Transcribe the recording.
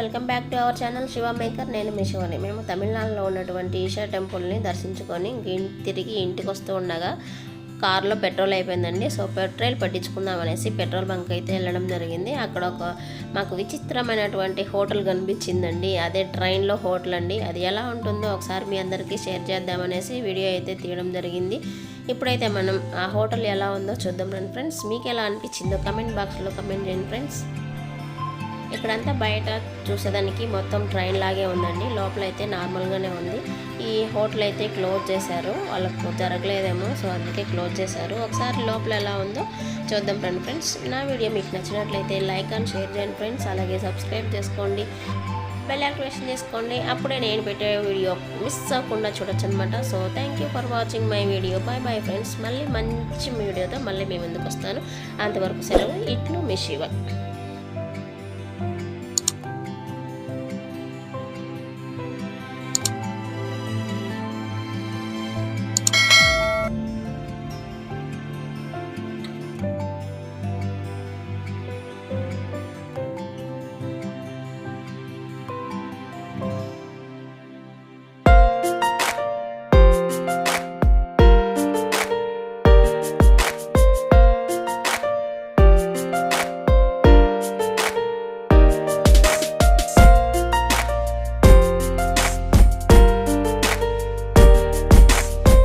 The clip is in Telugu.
Welcome back to our channel Shiva maker. నేను మీ శివని. మేము తమిళనాడులో ఉన్నటువంటి ఈషా టెంపుల్ని దర్శించుకొని తిరిగి ఇంటికి వస్తూ ఉండగా కార్లో పెట్రోల్ అయిపోయిందండి. సో పెట్రోల్ పట్టించుకుందాం అనేసి పెట్రోల్ బంక్ అయితే వెళ్ళడం జరిగింది. అక్కడ ఒక మాకు విచిత్రమైనటువంటి హోటల్ కనిపించిందండి. అదే ట్రైన్లో హోటల్ అండి. అది ఎలా ఉంటుందో ఒకసారి మీ అందరికీ షేర్ చేద్దామనేసి వీడియో అయితే తీయడం జరిగింది. ఇప్పుడైతే మనం ఆ హోటల్ ఎలా ఉందో చూద్దాం రండి ఫ్రెండ్స్. మీకు ఎలా అనిపించిందో కమెంట్ బాక్స్లో కమెంట్ చేయండి ఫ్రెండ్స్. ఇక్కడంతా బయట చూసేదానికి మొత్తం ట్రైన్ లాగే ఉందండి. లోపల అయితే నార్మల్గానే ఉంది. ఈ హోటల్ అయితే క్లోజ్ చేశారు. వాళ్ళకు జరగలేదేమో సో అందుకే క్లోజ్ చేశారు. ఒకసారి లోపల ఎలా ఉందో చూద్దాం ఫ్రెండ్ ఫ్రెండ్స్. నా వీడియో మీకు నచ్చినట్లయితే లైక్ అండ్ షేర్ చేయండి ఫ్రెండ్స్. అలాగే సబ్స్క్రైబ్ చేసుకోండి. బెల్ యాక్టివేషన్ చేసుకోండి. అప్పుడే నేను పెట్టే వీడియో మిస్ అవ్వకుండా చూడొచ్చు అనమాట so thank you for watching my video bye bye friends మళ్ళీ మంచి వీడియోతో మళ్ళీ మీ ముందుకు వస్తాను. అంతవరకు సెలవు. ఇట్లు మీ శివ.